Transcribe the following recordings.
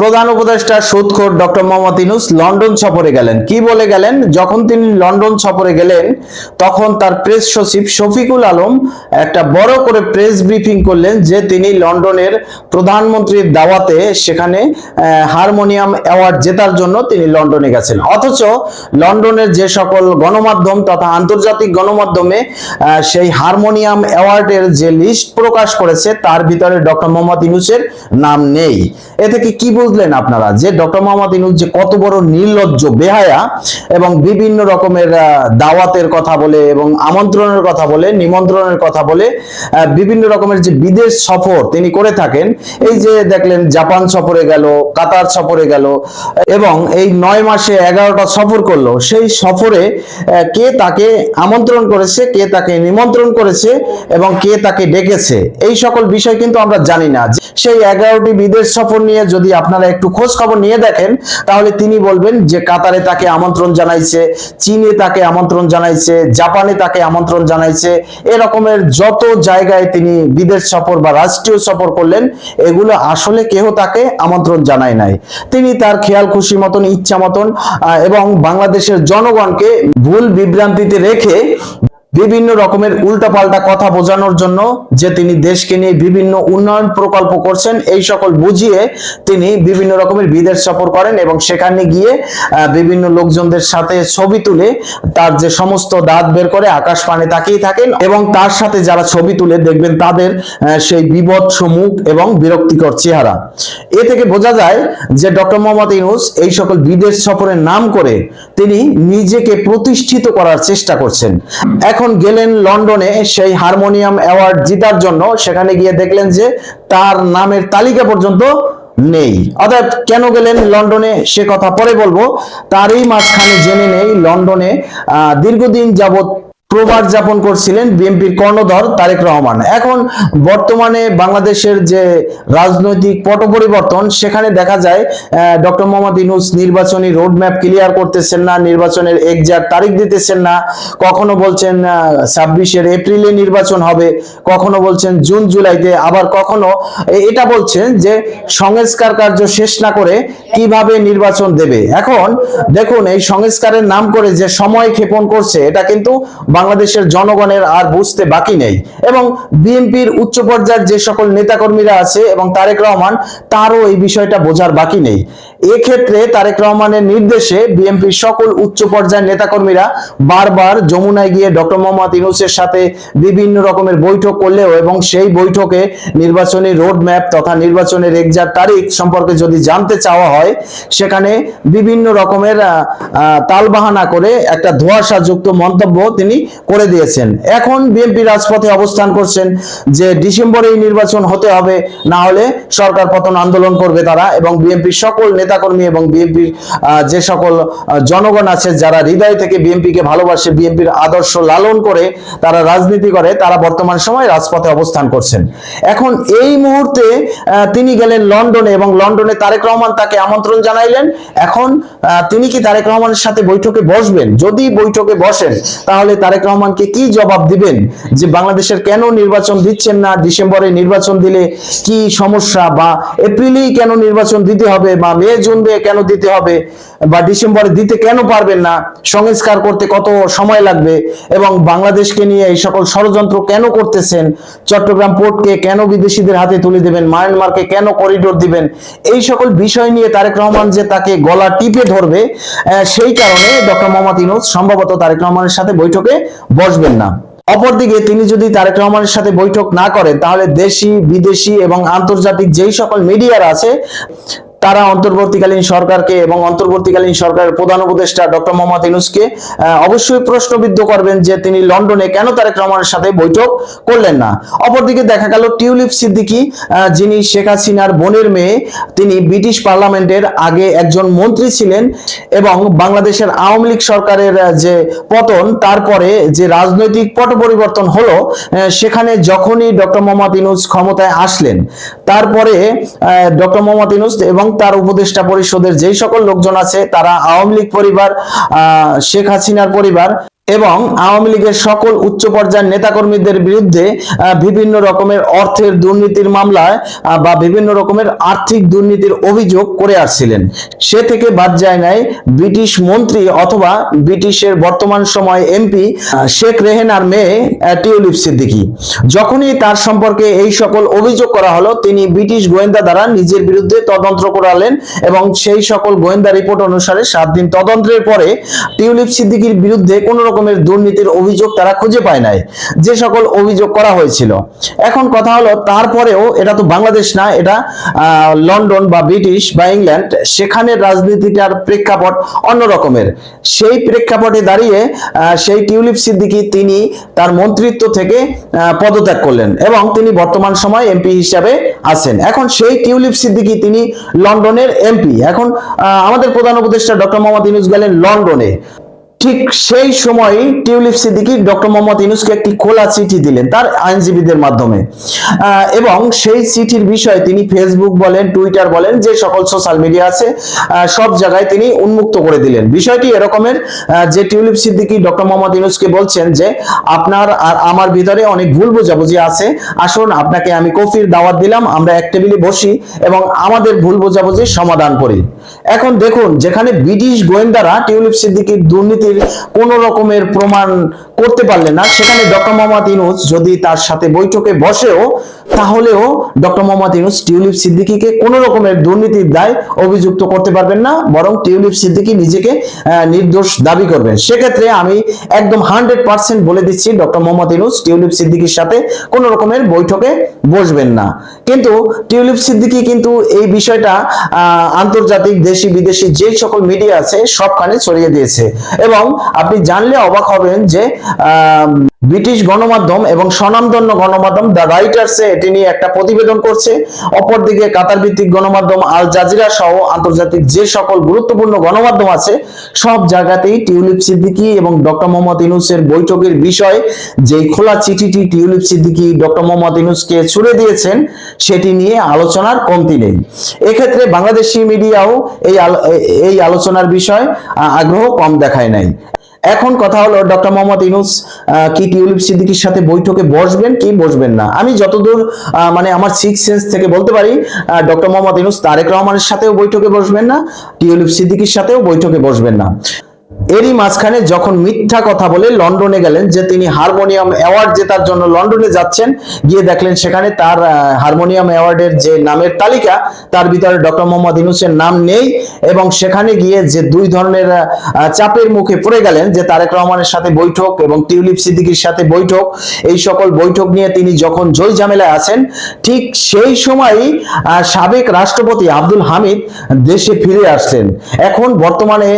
প্রধান উপদেষ্টা সুদখোর ডক্টর মোহাম্মদ ইনুস লন্ডন সফরে গেলেন। কি বলে গেলেন? যখন তিনি লন্ডন সফরে গেলেন, তখন তার প্রেস সচিব শফিকুল আলম একটা বড় করে প্রেস ব্রিফিং করলেন যে তিনি লন্ডনের প্রধানমন্ত্রীর দাওয়াতে সেখানে হারমোনিয়াম অ্যাওয়ার্ড জেতার জন্য তিনি লন্ডনে গেছেন। অথচ লন্ডনের যে সকল গণমাধ্যম তথা আন্তর্জাতিক গণমাধ্যমে সেই হারমোনিয়াম অ্যাওয়ার্ডের যে লিস্ট প্রকাশ করেছে, তার ভিতরে ডক্টর মোহাম্মদ ইনুসের নাম নেই। এ থেকে কি বুঝলেন আপনারা যে ডক্টর মোহাম্মদ ইনুস যে কত বড় নির্লজ্জ, বেহায়া এবং বিভিন্ন রকমের দাওয়াতের কথা বলে এবং আমন্ত্রণের কথা বলে, নিমন্ত্রণের কথা বলে বিভিন্ন রকমের যে বিদেশ সফর তিনি করে থাকেন, এই যে দেখলেন জাপান সফরে গেল, কাতার সফরে গেল, এবং এই নয় মাসে এগারোটা সফর করল, সেই সফরে কে তাকে আমন্ত্রণ করেছে, কে তাকে নিমন্ত্রণ করেছে এবং কে তাকে ডেকেছে, এই সকল বিষয় কিন্তু আমরা জানি না। সেই এগারোটি বিদেশ সফর নিয়ে যদি আপনারা একটু খোঁজ খবর নিয়ে দেখেন। তাহলে তিনি বলবেন যে কাতারে তাকে আমন্ত্রণ জানাইছে, চীনে তাকে আমন্ত্রণ জানাইছে, জাপানে তাকে আমন্ত্রণ জানাইছে, এরকমের যত জায়গায় তিনি বিদেশ সফর বা রাষ্ট্রীয় সফর করলেন, এগুলো আসলে কেহ তাকে আমন্ত্রণ জানায় নাই। তিনি তার খেয়াল খুশি মতন, ইচ্ছা মতন এবং বাংলাদেশের জনগণকে ভুল বিভ্রান্তিতে রেখে বিভিন্ন রকমের উল্টাপাল্টা কথা বোঝানোর জন্য যে তিনি দেশকে নিয়ে বিভিন্ন উন্নয়ন প্রকল্প করছেন, এই সকল বুঝিয়ে তিনি বিভিন্ন রকমের বিদেশ সফর করেন এবং সেখানে গিয়ে বিভিন্ন লোকজনদের সাথে ছবি তুলে তার যে সমস্ত দাঁত বের করে আকাশ পানে তাকিয়ে থাকেন এবং তার সাথে যারা ছবি তুলে দেখবেন তাদের সেই বিভৎস মুখ এবং বিরক্তিকর চেহারা। এ থেকে বোঝা যায় যে ডক্টর মোহাম্মদ ইউনুস এই সকল বিদেশ সফরের নাম করে তিনি নিজেকে প্রতিষ্ঠিত করার চেষ্টা করছেন। এখন গেলেন লন্ডনে সেই হারমোনিয়াম অ্যাওয়ার্ড জিতার জন্য, সেখানে গিয়ে দেখলেন যে তার নামের তালিকা পর্যন্ত নেই। অর্থাৎ কেন গেলেন লন্ডনে? সে কথা পরে বলব। তার এই মাঝখানে জেনে নেই, লন্ডনে দীর্ঘদিন যাবত প্রবাদ যাপন করছিলেন বিএনপির কর্ণধর তারেক রহমান। এখন বর্তমানে বাংলাদেশের যে রাজনৈতিক পট পরিবর্তন সেখানে দেখা যায় ডক্টর মোহাম্মদ ইনুস নির্বাচনী রোডম্যাপ ক্লিয়ার করতেছেন না, নির্বাচনের এক্সাক্ট তারিখ দিতেছেন না। কখনো বলছেন ছাব্বিশের এপ্রিলে নির্বাচন হবে, কখনো বলছেন জুন, জুলাইতে, আবার কখনো এটা বলছেন যে সংস্কার কার্য শেষ না করে কীভাবে নির্বাচন দেবে। এখন দেখুন, এই সংস্কারের নাম করে যে সময় ক্ষেপণ করছে, এটা কিন্তু বাংলাদেশের জনগণের আর বুঝতে বাকি নেই। এবং বিএনপির উচ্চ পর্যায়ের যে সকল নেতাকর্মীরা আছে এবং তারেক রহমান, তারও এই বিষয়টা বোঝার বাকি নেই। এক্ষেত্রে তারেক রহমানের নির্দেশে বিএনপির সকল উচ্চ পর্যায়ের নেতাকর্মীরা বারবার যমুনায় গিয়ে ডক্টর মোহাম্মদ ইউনুসের সাথে বিভিন্ন রকমের বৈঠক করলেও এবং সেই বৈঠকে নির্বাচনী রোড ম্যাপ তথা নির্বাচনের এক্সাক্ট তারিখ সম্পর্কে যদি জানতে চাওয়া হয়, সেখানে বিভিন্ন রকমের তালবাহানা করে একটা ধোঁয়াশাযুক্ত মন্তব্য তিনি করে দিয়েছেন। এখন বিএনপি রাজপথে অবস্থান করছেন যে ডিসেম্বরেই নির্বাচন হতে হবে, না হলে সরকার পতন আন্দোলন করবে তারা এবং বিএনপির সকল নেতাকর্মী এবং বিএনপির যে সকল জনগণ আছে যারা হৃদয় থেকে বিএনপিকে ভালোবাসে বিএনপির আদর্শ লালন করে তারা রাজনীতি করে, তারা বর্তমান সময় রাজপথে অবস্থান করছেন। এখন এই মুহূর্তে তিনি গেলেন লন্ডনে এবং লন্ডনে তারেক রহমান তাকে আমন্ত্রণ জানাইলেন। এখন তিনি কি তারেক রহমানের সাথে বৈঠকে বসবেন? যদি বৈঠকে বসেন, তাহলে তারেক রহমানকে কি জবাব দিবেন? যে বাংলাদেশের কেন নির্বাচন দিচ্ছেন না? ডিসেম্বরে নির্বাচন দিলে কি সমস্যা? বা এপ্রিলেই কেন নির্বাচন দিতে হবে? বা মে, জুন দিয়ে কেন দিতে হবে? বা ডিসেম্বরে দিতে কেন পারবেন না? সংস্কার করতে কত সময় লাগবে? এবং বাংলাদেশকে নিয়ে এই সকল ষড়যন্ত্র কেন করতেছেন? চট্টগ্রাম পোর্টকে কেন বিদেশিদের হাতে তুলে দেবেন? মায়ানমারকে কেন করিডোর দিবেন? এই সকল বিষয় নিয়ে তারেক রহমান যে তাকে গলা টিপে ধরবে সেই কারণে ডক্টর মোহাম্মদ ইনুস সম্ভবত তারেক রহমানের সাথে বৈঠকে বসবেন না। অপরদিকে তিনি যদি তারেক রহমানের সাথে বৈঠক না করেন, তাহলে দেশি, বিদেশি এবং আন্তর্জাতিক যেই সকল মিডিয়ার আছে তারা অন্তর্বর্তীকালীন সরকারকে এবং অন্তর্বর্তীকালীন সরকারের প্রধান উপদেষ্টা ডক্টর মোহাম্মদ ইনুসকে অবশ্যই প্রশ্নবিদ্ধ করবেন যে তিনি লন্ডনে কেন তারেক রহমানের সাথে বৈঠক করলেন না। অপরদিকে দেখা গেল টিউলিপ সিদ্দিকি যিনি শেখ হাসিনার বোনের মেয়ে, তিনি ব্রিটিশ পার্লামেন্টের আগে একজন মন্ত্রী ছিলেন এবং বাংলাদেশের আওয়ামী লীগ সরকারের যে পতন, তারপরে যে রাজনৈতিক পট পরিবর্তন হলো সেখানে যখনই ডক্টর মোহাম্মদ ইনুস ক্ষমতায় আসলেন, তারপরে ডক্টর মোহাম্মদ ইনুস এবং তার উপদেষ্টা পরিষদের যেই সকল লোকজন আছে তারা আওয়ামী লীগ পরিবার শেখ হাসিনার পরিবার এবং আওয়ামী লীগের সকল উচ্চ পর্যায়ের নেতাকর্মীদের বিরুদ্ধে বিভিন্ন রকমের অর্থের দুর্নীতির মামলায় বা বিভিন্ন রকমের আর্থিক দুর্নীতির অভিযোগ করে আসছিলেন। সে থেকে বাদ যায় নাই ব্রিটিশ মন্ত্রী অথবা ব্রিটিশের বর্তমান সময় এমপি শেখ রেহেনার মেয়ে টিউলিপ সিদ্দিকী। যখনই তার সম্পর্কে এই সকল অভিযোগ করা হলো, তিনি ব্রিটিশ গোয়েন্দা দ্বারা নিজের বিরুদ্ধে তদন্ত করালেন এবং সেই সকল গোয়েন্দা রিপোর্ট অনুসারে সাত দিন তদন্তের পরে টিউলিপ সিদ্দিকীর বিরুদ্ধে কোন রকমের দুর্নীতির অভিযোগ তারা খুঁজে পায় নাই। যে সকল অভিযোগ করা হয়েছিল। এখন কথা হলো, তারপরেও এটা তো বাংলাদেশ না, এটা লন্ডন বা ব্রিটিশ বা ইংল্যান্ড সেখানে রাজনীতিটার প্রেক্ষাপট অন্য রকমের। সেই প্রেক্ষাপটে দাঁড়িয়ে সেই টিউলিপ সিদ্দিকি তিনি তার মন্ত্রিত্ব থেকে পদত্যাগ করলেন এবং তিনি বর্তমান সময় এমপি হিসাবে আছেন। এখন সেই টিউলিপ সিদ্দিকি তিনি লন্ডনের এমপি। এখন আমাদের প্রধান উপদেষ্টা ডক্টর মোহাম্মদ ইউনুস গেলেন লন্ডনে। ঠিক সেই সময় টিউলিপ সিদ্দিকী ডক্টর মোহাম্মদ ইউনুসকে একটি খোলা চিঠি দিলেন তার আইনজীবীদের মাধ্যমে। এবং সেই চিঠির বিষয়ে তিনি ফেসবুক বলেন টুইটার বলেন, যে সকল সোশ্যাল মিডিয়া আছে সব জায়গায় তিনি উন্মুক্ত করে দিলেন। বিষয়টি এরকমের যে টিউলিপ সিদ্দিকী ডক্টর মোহাম্মদ ইউনুসকে বলছেন যে, আপনার আর আমার ভিতরে অনেক ভুল বোঝাবুঝি আছে। আসুন, আপনাকে আমি কফির দাওয়াত দিলাম, আমরা এক টেবিলে বসি এবং আমাদের ভুল বোঝাবুঝির সমাধান করি। এখন দেখুন, যেখানে ব্রিটিশ গোয়েন্দারা টিউলিপ সিদ্দিকীর দুর্নীতির কোন রকমের প্রমাণ করতে পারলেন না। সেখানে ডক্টর মোহাম্মদ ইউনুস যদি তার সাথে বৈঠকে বসেও, তাহলেও ডক্টর মোহাম্মদ ইউনুস টিউলিপ সিদ্দিকীকে কোন রকমের দুর্নীতির দায় অভিযুক্ত করতে পারবেন না, বরং টিউলিপ সিদ্দিকী নিজেকে নির্দোষ দাবি করবেন। সেক্ষেত্রে আমি একদম হান্ড্রেড পার্সেন্ট বলে দিচ্ছি, ডক্টর মোহাম্মদ ইউনুস টিউলিপ সিদ্দিকীর সাথে কোনো রকমের বৈঠকে বসবেন না। কিন্তু টিউলিপ সিদ্দিকী কিন্তু এই বিষয়টা আন্তর্জাতিক দেশি বিদেশি যে সকল মিডিয়া আছে, সবখানে ছড়িয়ে দিয়েছে। এবং আপনি জানলে অবাক হবেন যে ব্রিটিশ গণমাধ্যম এবং স্বনামধন্য গণমাধ্যম দ্য রাইটার্সে এটি নিয়ে একটা প্রতিবেদন করছে। অপরদিকে কাতার ভিত্তিক গণমাধ্যম আল জাজিরা সহ আন্তর্জাতিক যে সকল গুরুত্বপূর্ণ গণমাধ্যম আছে, সব জায়গাতেই টিউলিপ সিদ্দিকী এবং ডক্টর মোহাম্মদ ইউনুসের বৈঠকের বিষয় যে খোলা চিঠিটি টিউলিপ সিদ্দিকী, ডক্টর মোহাম্মদ ইউনুসকে ছুড়ে দিয়েছেন, সেটি নিয়ে আলোচনার কমতি নেই। এক্ষেত্রে বাংলাদেশি মিডিয়াও এই এই আলোচনার বিষয় আগ্রহ কম দেখায় নাই। এখন কথা হলো ডক্টর মোহাম্মদ ইনুস কি টিউলিপ সিদ্দিকির সাথে বৈঠকে বসবেন কি বসবেন না? আমি যতদূর মানে আমার সিক্স সেন্স থেকে বলতে পারি ডক্টর মোহাম্মদ ইনুস তারেক রহমানের সাথেও বৈঠকে বসবেন না, টিউলিপ সিদ্দিকির সাথেও বৈঠকে বসবেন না। এরই মাঝখানে যখন মিথ্যা কথা বলে লন্ডনে গেলেন, যে তিনি হারমোনিয়াম অ্যাওয়ার্ড জেতার জন্য লন্ডনে যাচ্ছেন, গিয়ে দেখলেন সেখানে তার হারমোনিয়াম অ্যাওয়ার্ডের যে নামের তালিকা, তার ভিতরে ডক্টর মোহাম্মদ ইউনুসের নাম নেই এবং সেখানে গিয়ে যে দুই ধরনের চাপের মুখে পড়ে গেলেন, যে তারেক রহমানের সাথে বৈঠক এবং টিউলিপ সিদ্দিকীর সাথে বৈঠক, এই সকল বৈঠক নিয়ে তিনি যখন জয় ঝামেলায় আছেন, ঠিক সেই সময়ই সাবেক রাষ্ট্রপতি আব্দুল হামিদ দেশে ফিরে আসছেন এখন বর্তমানে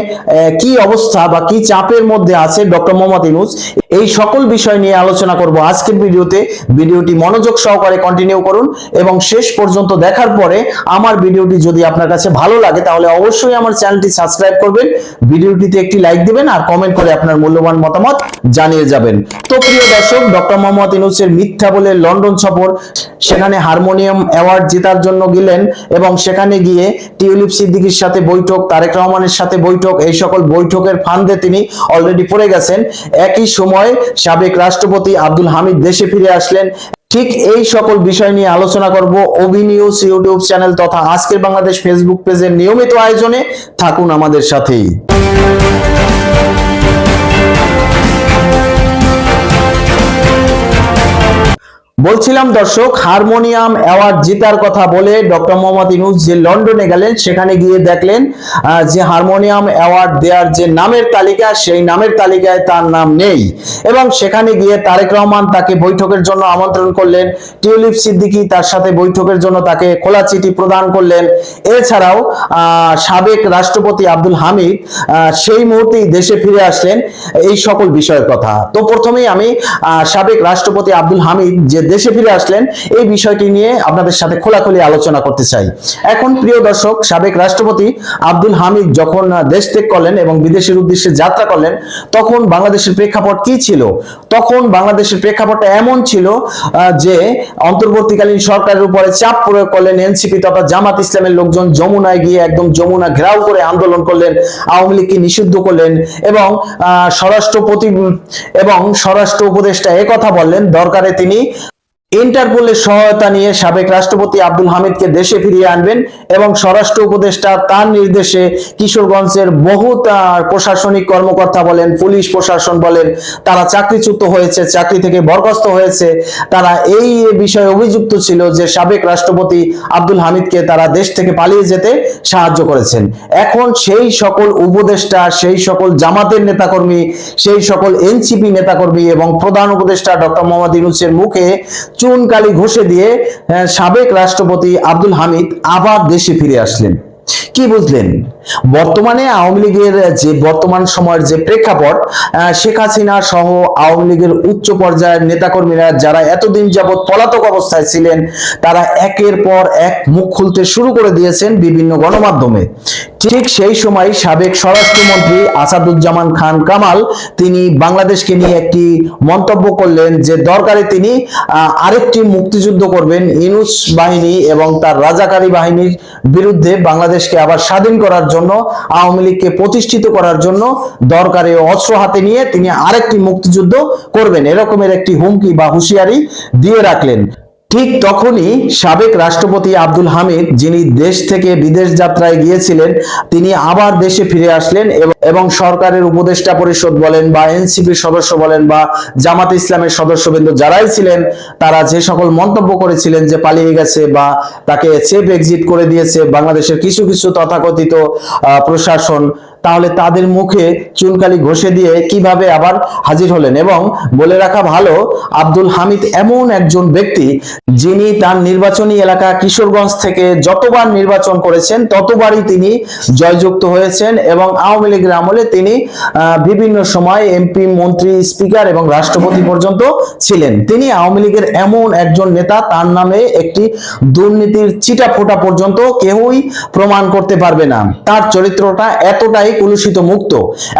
কি অবস্থা? বা কি চাপের মধ্যে আছে ডক্টর মোহাম্মদ ইউনুস। এই সকল বিষয় নিয়ে আলোচনা করব আজকের ভিডিওতে। ভিডিওটি মনোযোগ সহকারে কন্টিনিউ করুন এবং শেষ পর্যন্ত দেখার পরে আমার ভিডিওটি যদি আপনার কাছে ভালো লাগে, তাহলে অবশ্যই আমার চ্যানেলটি সাবস্ক্রাইব করবেন। ভিডিওটিতে একটি লাইক দিবেন আর কমেন্ট করে আপনার মূল্যবান মতামত জানিয়ে যাবেন। তো প্রিয় দর্শক, ডক্টর মোহাম্মদ ইউনুসের মিথ্যা বলে লন্ডন সফর, সেখানে হারমোনিয়াম অ্যাওয়ার্ড জেতার জন্য গেলেন এবং সেখানে গিয়ে টিউলিপ সিদ্দিকীর সাথে বৈঠক, তারেক রহমানের সাথে বৈঠক, এই সকল বৈঠকের ফান্দে তিনি অলরেডি পড়ে গেছেন। একই সময় সাবেক রাষ্ট্রপতি আব্দুল হামিদ দেশে ফিরে আসলেন। ঠিক এই সকল বিষয় নিয়ে আলোচনা করব অভিনিউস ইউটিউব চ্যানেল তথা আজকের বাংলাদেশ ফেসবুক পেজের নিয়মিত আয়োজনে। থাকুন আমাদের সাথেই। বলছিলাম দর্শক, হারমোনিয়াম অ্যাওয়ার্ড জেতার কথা বলে ডক্টর মোহাম্মদ ইনুস যে লন্ডনে গেলেন, সেখানে গিয়ে দেখলেন যে হারমোনিয়াম অ্যাওয়ার্ড দেওয়ার যে নামের তালিকা, সেই নামের তালিকায় তার নাম নেই। এবং সেখানে গিয়ে তারেক রহমান তাকে বৈঠকের জন্য আমন্ত্রণ করলেন, টিউলিপ সিদ্দিকী তার সাথে বৈঠকের জন্য তাকে খোলা চিঠি প্রদান করলেন। এছাড়াও সাবেক রাষ্ট্রপতি আব্দুল হামিদ সেই মুহূর্তেই দেশে ফিরে আসলেন। এই সকল বিষয়ের কথা। তো প্রথমেই আমি সাবেক রাষ্ট্রপতি আব্দুল হামিদ যে দেশে ফিরে আসলেন এই বিষয়টি নিয়ে আপনাদের সাথে খোলাখুলি আলোচনা করতে চাই। এখন প্রিয় দর্শক সাবেক রাষ্ট্রপতি আব্দুল হামিদ যখন দেশ ত্যাগ করলেন এবং বিদেশের উদ্দেশ্যে যাত্রা করলেন তখন বাংলাদেশের প্রেক্ষাপট কি ছিল? তখন বাংলাদেশের প্রেক্ষাপটটা এমন ছিল যে অন্তর্বর্তীকালীন সরকারের উপরে চাপ প্রয়োগ করলেন এনসিপি তথা জামাত ইসলামের লোকজন যমুনায় গিয়ে একদম যমুনা ঘেরাও করে আন্দোলন করলেন আওয়ামী লীগকে নিষিদ্ধ করলেন এবং আহ, স্বরাষ্ট্রপতি এবং স্বরাষ্ট্র উপদেষ্টা কথা বললেন দরকারে তিনি ইন্টারপোলের সহায়তা নিয়ে সাবেক রাষ্ট্রপতি আব্দুল হামিদকে দেশে ফিরিয়ে আনবেন এবং স্বরাষ্ট্র উপদেষ্টা তার নির্দেশে কিশোরগঞ্জের বহু তার প্রশাসনিক কর্মকর্তা বলেন, পুলিশ প্রশাসন বলেন, তারা চাকরিচ্যুত হয়েছে, চাকরি থেকে বরখাস্ত হয়েছে। তারা এই বিষয়ে অভিযুক্ত ছিল যে সাবেক রাষ্ট্রপতি আব্দুল হামিদকে তারা দেশ থেকে পালিয়ে যেতে সাহায্য করেছেন। এখন সেই সকল উপদেষ্টা, সেই সকল জামাতের নেতাকর্মী, সেই সকল এনসিপি নেতাকর্মী এবং প্রধান উপদেষ্টা ডক্টর মোহাম্মদ ইউনুসের মুখে চুনকালি ঘষে দিয়ে সাবেক রাষ্ট্রপতি আব্দুল হামিদ আবার দেশে ফিরে আসলেন। কি বুঝলেন? বর্তমানে আওয়ামী লীগের যে বর্তমান সময়ের যে প্রেক্ষাপট শেখ হাসিনা সহ আওয়ামী লীগের উচ্চ পর্যায়ের নেতাকর্মীরা যারা এতদিন যাবৎ পলাতক অবস্থায় ছিলেন, তারা একের পর এক মুখ খুলতে শুরু করে দিয়েছেন বিভিন্ন গণমাধ্যমে। ঠিক সেই সময় সাবেক স্বরাষ্ট্রমন্ত্রী আসাদুজ্জামান খান কামাল, তিনি বাংলাদেশকে নিয়ে একটি মন্তব্য করলেন যে, দরকারে তিনি আরেকটি মুক্তিযুদ্ধ করবেন। ইনুস বাহিনী এবং তার রাজাকারী বাহিনীর বিরুদ্ধে বাংলাদেশকে আবার স্বাধীন করার জন্য, আওয়ামী লীগকে প্রতিষ্ঠিত করার জন্য দরকারে অস্ত্র হাতে নিয়ে তিনি আরেকটি মুক্তিযুদ্ধ করবেন। এরকমের একটি হুমকি বা হুঁশিয়ারি দিয়ে রাখলেন। ঠিক তখনই সাবেক রাষ্ট্রপতি আব্দুল হামিদ, যিনি দেশ থেকে বিদেশ যাত্রায় গিয়েছিলেন, তিনি আবার দেশে ফিরে আসলেন এবং- সরকারের উপদেষ্টা পরিষদ বলেন বা এনসিপির সদস্য বলেন বা জামাত ইসলামের সদস্যবৃন্দ যারাই ছিলেন, তারা যে সকল মন্তব্য করেছিলেন যে পালিয়ে গেছে বা তাকে সেফ এক্সিট করে দিয়েছে, বাংলাদেশের কিছু কিছু তথাকথিত প্রশাসন তাহলে তাদের মুখে চুনকালি ঘষে দিয়ে কীভাবে আবার হাজির হলেন? এবং বলে রাখা ভালো, আব্দুল হামিদ এমন একজন ব্যক্তি যিনি তার নির্বাচনী এলাকা কিশোরগঞ্জ থেকে যতবার নির্বাচন করেছেন, ততবারই তিনি জয়যুক্ত হয়েছেন এবং আওয়ামী লীগের আমলে তিনি বিভিন্ন সময় এমপি, মন্ত্রী, স্পিকার এবং রাষ্ট্রপতি পর্যন্ত ছিলেন। তিনি আওয়ামী লীগের এমন একজন নেতা, তার নামে একটি দুর্নীতির চিটা ফোটা পর্যন্ত কেউই প্রমাণ করতে পারবে না। তার চরিত্রটা এতটাই কুলুষিত মুক্ত।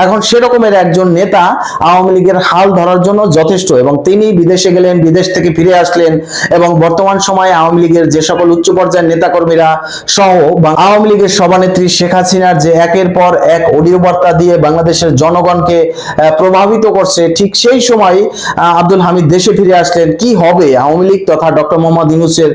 এখন সেরকমের একজন নেতা আওয়ামী লীগের হাল ধরার জন্য যথেষ্ট এবং তিনি বিদেশে গেলেন বিদেশ থেকে ফিরে আসলেন এবং বর্তমান সময়ে আওয়ামী লীগের যে সকল উচ্চ পর্যায়ের নেতাকর্মীরা সহ আওয়ামী লীগের সভানেত্রী শেখ হাসিনার যে একের পর এক অডিও বার্তা দিয়ে বাংলাদেশের জনগণকে প্রভাবিত করছে ঠিক সেই সময় আব্দুল হামিদ দেশে ফিরে আসলেন। কি হবে আওয়ামী লীগ তথা ডক্টর মোহাম্মদ ইউনুসের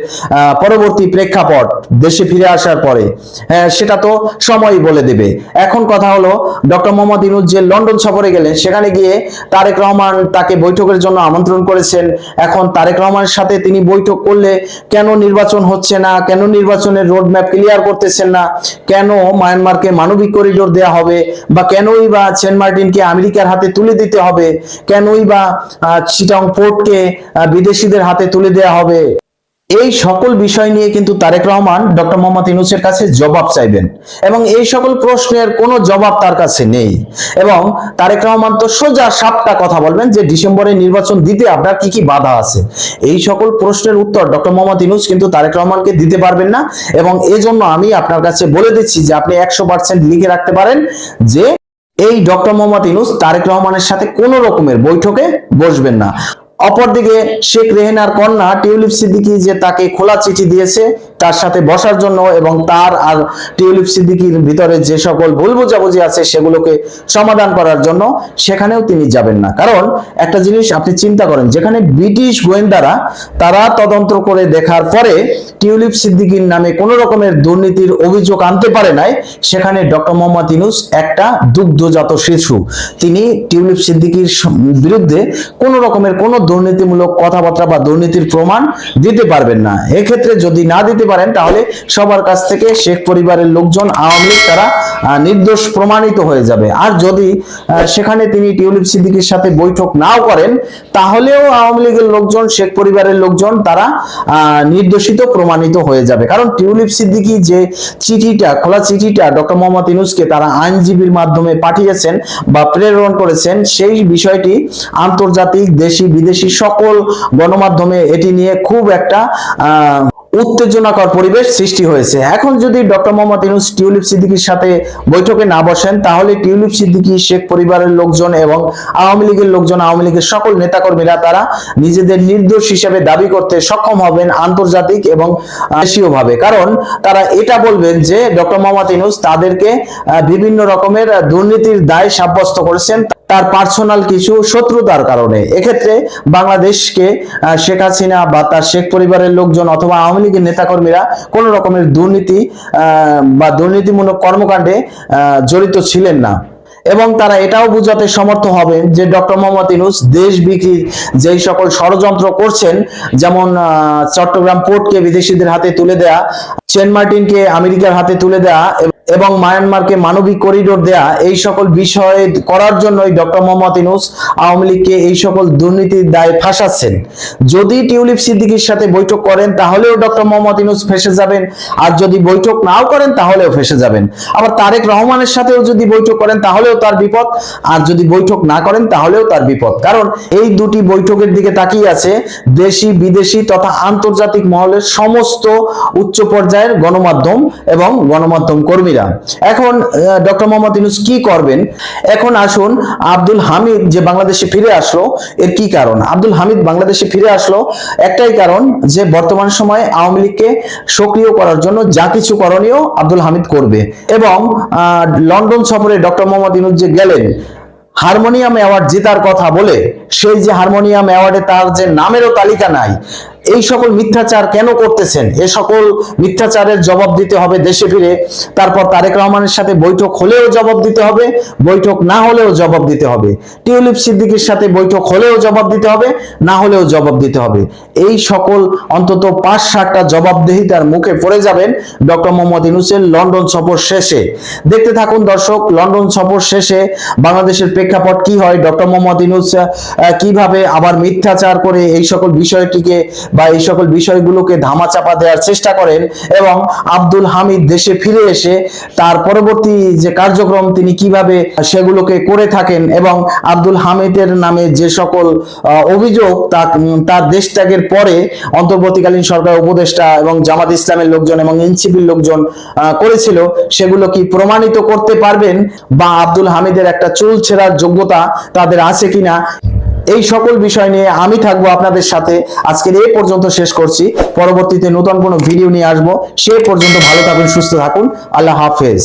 পরবর্তী প্রেক্ষাপট দেশে ফিরে আসার পরে? হ্যাঁ, সেটা তো সময়ই বলে দেবে। এখন কথা হলো ডক্টর মোহাম্মদ ইউনুস যে লন্ডন সফরে গেলেন, সেখানে গিয়ে তারেক রহমান তাকে বৈঠকের জন্য আমন্ত্রণ করেছেন। এখন তারেক রহমানের সাথে তিনি বৈঠক করলে কেন নির্বাচন হচ্ছে না? কেন নির্বাচনের রোড ম্যাপ ক্লিয়ার করতেছেন না? কেন মায়ানমারকে মানবিক করিডোর দেয়া হবে? বা কেনই বা সেন্ট মার্টিনকে আমেরিকার হাতে তুলে দিতে হবে? কেনই বা চিটাং পোর্টকে বিদেশিদের হাতে তুলে দেয়া হবে? এই সকল বিষয় নিয়ে কিন্তু তারেক রহমান ডক্টর মোহাম্মদ ইউনুসের কাছে জবাব চাইবেন এবং এই সকল প্রশ্নের কোনো জবাব তার কাছে নেই। এবং তারেক রহমান তো সোজা সাপটা কথা বলবেন যে ডিসেম্বরে নির্বাচন দিতে আপনার কি কি বাধা আছে? এই সকল প্রশ্নের উত্তর ডক্টর মোহাম্মদ ইউনুস কিন্তু তারেক রহমানকে দিতে পারবেন না এবং এজন্য আমি আপনার কাছে বলে দিচ্ছি যে আপনি একশো পার্সেন্ট লিখে রাখতে পারেন যে এই ডক্টর মোহাম্মদ ইউনুস তারেক রহমানের সাথে কোনো রকমের বৈঠকে বসবেন না। অপরদিকে শেখ রেহেনার কন্যা টিউলিপ সিদ্দিকি যে তাকে খোলা চিঠি দিয়েছে তার সাথে বসার জন্য এবং তার আর টিউলিপ সিদ্দিকির ভিতরে যে সকল ভুল বোঝাবুঝি আছে সেগুলোকে সমাধান করার জন্য সেখানেও তিনি যাবেন না। কারণ একটা জিনিস আপনি চিন্তা করেন, যেখানে ব্রিটিশ গোয়েন্দারা তারা তদন্ত করে দেখার পরে টিউলিপ সিদ্দিকির নামে কোনো রকমের দুর্নীতির অভিযোগ আনতে পারে নাই, সেখানে ডক্টর মোহাম্মদ ইনুস একটা দুগ্ধজাত শিশু। তিনি টিউলিপ সিদ্দিকির বিরুদ্ধে কোনো রকমের কোনো দুর্নীতিমূলক কথাবার্তা বা দুর্নীতির প্রমাণ দিতে পারবেন না। এক্ষেত্রে যদি না দিতে পারেন তাহলে সবার কাছ থেকে শেখ পরিবারের লোকজন আওয়ামী লীগ তারা নির্দোষ প্রমাণিত হয়ে যাবে। আর যদি সেখানে তিনি টিউলিপ সিদ্দিকির সাথে বৈঠক নাও করেন তাহলেও আওয়ামী লীগের লোকজন শেখ পরিবারের লোকজন তারা নির্দোষিত প্রমাণিত হয়ে যাবে। কারণ টিউলিপ সিদ্দিকি যে চিঠিটা খোলা চিঠিটা ডক্টর মোহাম্মদ ইউনুসকে তারা আইনজীবীর মাধ্যমে পাঠিয়েছেন বা প্রেরণ করেছেন সেই বিষয়টি আন্তর্জাতিক দেশি বিদেশি সকল গণমাধ্যমে এটি নিয়ে খুব একটা আহ, উত্তেজনাকর পরিবেশ সৃষ্টি হয়েছে। এখন যদি ডক্টর মোহাম্মদ ইউনুস টিউলিপ সিদ্দিকির সাথে বৈঠকে না বসেন, তাহলে টিউলিপ সিদ্দিকি, শেখ পরিবারের লোকজন এবং আওয়ামী লীগের লোকজন, আওয়ামী লীগের সকল নেতাকর্মীরা তারা নিজেদের নির্দোষ হিসেবে দাবি করতে সক্ষম হবেন আন্তর্জাতিক এবং দেশীয় ভাবে। কারণ তারা এটা বলবেন যে, ডক্টর মোহাম্মদ ইউনুস তাদেরকে বিভিন্ন রকমের দুর্নীতির দায় সাব্যস্ত করেছেন। তার পার্সোনাল কিছু শত্রুতার কারণে। এক্ষেত্রে বাংলাদেশকে শেখ হাসিনা বা তার শেখ পরিবারের লোকজন অথবা আওয়ামী লীগের নেতাকর্মীরা কোন রকমের দুর্নীতি বা দুর্নীতিমূলক কর্মকাণ্ডে জড়িত ছিলেন না। এবং তারা এটাও বুঝাতে সমর্থ হবেন যে ডক্টর মোহাম্মদ ইনুস দেশ বিক্রির যেই সকল ষড়যন্ত্র করছেন, যেমন চট্টগ্রাম পোর্টকে বিদেশিদের হাতে তুলে দেয়া সেন্ট মার্টিনকে আমেরিকার হাতে তুলে দেয়া এবং মায়ানমারকে মানবিক করিডোর দেয়া এই সকল বিষয় করার জন্যই ডক্টর মোহাম্মদ ইনুস আওয়ামী লীগকে এই সকল দুর্নীতির দায় ফাঁসাচ্ছেন। যদি টিউলিপ সিদ্দিকির সাথে বৈঠক করেন, তাহলেও ডক্টর মোহাম্মদ ইনুস ফেসে যাবেন। আর যদি বৈঠক নাও করেন, তাহলেও ফেসে যাবেন। আবার তারেক রহমানের সাথেও যদি বৈঠক করেন, তাহলেও তার বিপদ। আর যদি বৈঠক না করেন, তাহলেও তার বিপদ। কারণ এই দুটি বৈঠকের দিকে তাকিয়ে আছে দেশি বিদেশি তথা আন্তর্জাতিক মহলের সমস্ত উচ্চ পর্যায়ের গণমাধ্যম এবং গণমাধ্যম কর্মীরা। এখন ডক্টর মোহাম্মদ ইউনুস কি করবেন? এখন আসুন, আব্দুল হামিদ যে বাংলাদেশে ফিরে আসলো, এর কি কারণ? আব্দুল হামিদ বাংলাদেশে ফিরে আসলো, একটাই কারণ যে বর্তমান সময়ে আওয়ামী লীগকে সক্রিয় করার জন্য যা কিছু করণীয় আব্দুল হামিদ করবে। এবং লন্ডন সফরে ডক্টর মোহাম্মদ ইউনুস যে গেলেন, হারমোনিয়াম অ্যাওয়ার্ড জেতার কথা বলে সেই যে হারমোনিয়াম অ্যাওয়ার্ডে তার যে নামেরও তালিকা নাই, এই সকল মিথ্যাচার কেন করতেছেন? এ সকল মিথ্যাচারের জবাব দিতে হবে দেশে ফিরে। তারপর তারেক রহমানের সাথে বৈঠক হলেও জবাব দিতে হবে, বৈঠক না হলেও জবাব দিতে হবে। টিউলিপ সিদ্দিকির সাথে বৈঠক হলেও জবাব দিতে হবে, না হলেও জবাব দিতে হবে। এই সকল অন্তত পাঁচ সাতটা জবাবদেহিতার মুখে পড়ে যাবেন ডক্টর মোহাম্মদ ইনুসের লন্ডন সফর শেষে। দেখতে থাকুন দর্শক, লন্ডন সফর শেষে বাংলাদেশের প্রেক্ষাপট কি হয়? ডক্টর মোহাম্মদ ইনুস কীভাবে আবার মিথ্যাচার করে এই সকল বিষয়টিকে বা এই সকল বিষয়গুলোকে ধামাচাপা দেওয়ার চেষ্টা করেন এবং আব্দুল হামিদ দেশে ফিরে এসে তার পরবর্তী যে কার্যক্রম তিনি কীভাবে সেগুলোকে করে থাকেন এবং আব্দুল হামিদের নামে যে সকল অভিযোগ তার দেশ ত্যাগের পরে অন্তর্বর্তীকালীন সরকার উপদেষ্টা এবং জামাত ইসলামের লোকজন এবং এনসিপির লোকজন করেছিল, সেগুলো কি প্রমাণিত করতে পারবেন বা আব্দুল হামিদের একটা চুল ছেঁড়ার যোগ্যতা তাদের আছে কিনা? এই সকল বিষয় নিয়ে আমি থাকব আপনাদের সাথে। আজকের এই পর্যন্ত শেষ করছি। পরবর্তীতে নতুন কোনো ভিডিও নিয়ে আসব। সে পর্যন্ত ভালো থাকুন, সুস্থ থাকুন। আল্লাহ হাফেজ।